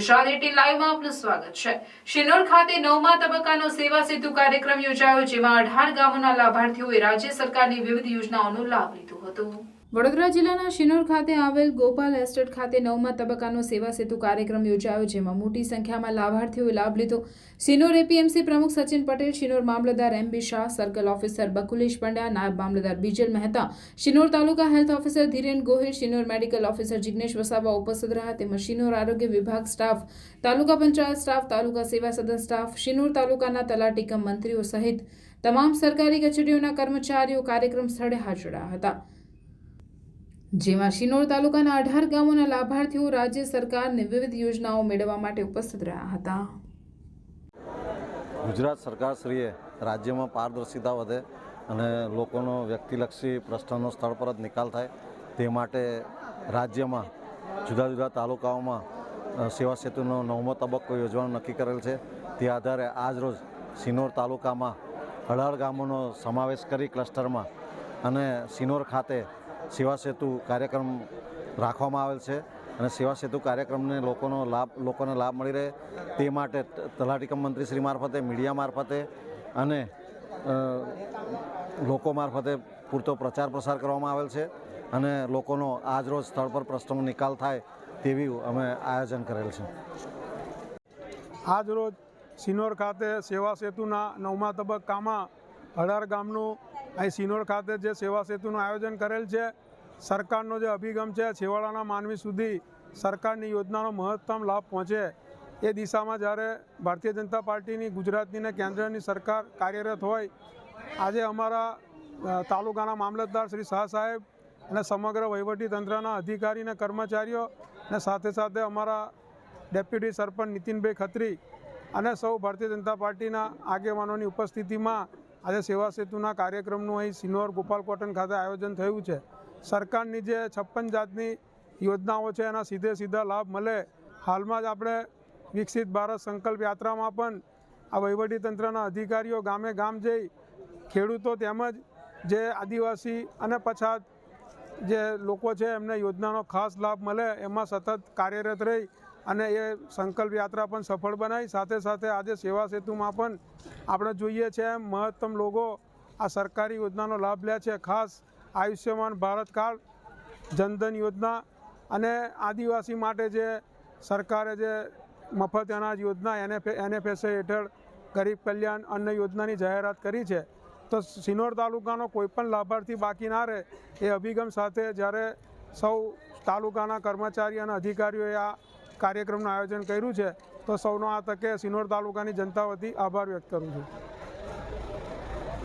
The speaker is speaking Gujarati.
ગુજરાત એટીન લાઈવમાં આપનું સ્વાગત છે. શિનોર ખાતે નવમા તબક્કાનો સેવા સેતુ કાર્યક્રમ યોજાયો, જેમાં અઢાર ગામોના લાભાર્થીઓએ રાજ્ય સરકારની વિવિધ યોજનાઓનો લાભ લીધો હતો. વડોદરા જિલ્લાના શિનોર ખાતે આવેલ ગોપાલ એસ્ટેટ ખાતે નવમા તબક્કાનો સેવા સેતુ કાર્યક્રમ યોજાયો, જેમાં મોટી સંખ્યામાં લાભાર્થીઓએ લાભ લીધો. શિનોર એપીએમસી પ્રમુખ સચિન પટેલ, શિનોર મામલતદાર M B Shah, circle officer Bakulesh Pandya, નાયબ મામલતદાર Bijal Mehta, Shinor taluka health officer Dhiren Gohil, Shinor medical officer Jignesh Vasava ઉપસ્થિત રહ્યા. તેમજ શિનોર આરોગ્ય વિભાગ staff, taluka panchayat staff, taluka Seva Sadan staff, Shinor તાલુકાના તલાટીકમ મંત્રીઓ સહિત તમામ સરકારી કચેરીઓના કર્મચારીઓ કાર્યક્રમ સ્થળે હાજર હતા. જેમાં શિનોર તાલુકાના અઢાર ગામોના લાભાર્થીઓ રાજ્ય સરકારની વિવિધ યોજનાઓ મેળવવા માટે ઉપસ્થિત રહ્યા હતા. ગુજરાત સરકારશ્રીએ રાજ્યમાં પારદર્શિતા વધે અને લોકોનો વ્યક્તિલક્ષી પ્રશ્નનો સ્થળ પર જ નિકાલ થાય તે માટે રાજ્યમાં જુદા જુદા તાલુકાઓમાં સેવા સેતુનો નવમો તબક્કો યોજવાનું નક્કી કરેલ છે. તે આધારે આજરોજ સિનોર તાલુકામાં અઢાર ગામોનો સમાવેશ કરી ક્લસ્ટરમાં અને સિનોર ખાતે સેવા સેતુ કાર્યક્રમ રાખવામાં આવેલ છે અને સેવા સેતુ કાર્યક્રમને લોકોનો લાભ, લોકોને લાભ મળી રહે તે માટે તલાટીકમ તલાટી કમ મંત્રીશ્રી મારફતે, મીડિયા મારફતે અને લોકો મારફતે પૂરતો પ્રચાર પ્રસાર કરવામાં આવેલ છે અને લોકોનો આજરોજ સ્થળ પર પ્રશ્નનો નિકાલ થાય તેવી અમે આયોજન કરેલ છે. આજ રોજ સિનોર ખાતે સેવા સેતુના નવમા તબક્કામાં અઢાર ગામનું અહીં સિનોર ખાતે જે સેવા સેતુનું આયોજન કરેલ છે, સરકારનો જે અભિગમ છે, છેવાડાના માનવી સુધી સરકારની યોજનાનો મહત્તમ લાભ પહોંચે એ દિશામાં જ્યારે ભારતીય જનતા પાર્ટીની, ગુજરાતની ને કેન્દ્રની સરકાર કાર્યરત હોય, આજે અમારા તાલુકાના મામલતદાર શ્રી શાહ સાહેબ અને સમગ્ર વહીવટી તંત્રના અધિકારી અને કર્મચારીઓ અને સાથે સાથે અમારા ડેપ્યુટી સરપંચ નીતિનભાઈ ખત્રી અને સૌ ભારતીય જનતા પાર્ટીના આગેવાનોની ઉપસ્થિતિમાં આજે સેવા સેતુના કાર્યક્રમનું અહીં સિનોર ગોપાલ કોટન ખાતે આયોજન થયું છે. સરકારની જે છપ્પન જાતની યોજનાઓ છે, એના સીધે સીધા લાભ મળે. હાલમાં જ આપણે વિકસિત ભારત સંકલ્પ યાત્રામાં પણ આ વહીવટી તંત્રના અધિકારીઓ ગામે ગામ જઈ ખેડૂતો તેમજ જે આદિવાસી અને પછાત જે લોકો છે, એમને યોજનાનો ખાસ લાભ મળે. એમાં સતત કાર્યરત રહી અને એ સંકલ્પ યાત્રા પણ સફળ બનાવી. સાથે સાથે આજે સેવા સેતુમાં પણ આપણે જોઈએ છે એમ મહત્તમ લોકો આ સરકારી યોજનાનો લાભ લે છે. ખાસ આયુષ્યમાન ભારત કાર્ડ, જનધન યોજના અને આદિવાસી માટે જે સરકારે જે મફત અનાજ યોજના એને એનએફએસએ હેઠળ ગરીબ કલ્યાણ અન્ન યોજનાની જાહેરાત કરી છે. તો સિનોર તાલુકાનો કોઈપણ લાભાર્થી બાકી ના રહે એ અભિગમ સાથે જ્યારે સૌ તાલુકાના કર્મચારી અને અધિકારીઓએ આ કાર્યક્રમનું આયોજન કર્યું છે, તો સૌનો આ તકે સિનોર તાલુકાની જનતા વતી આભાર વ્યક્ત કરું છું.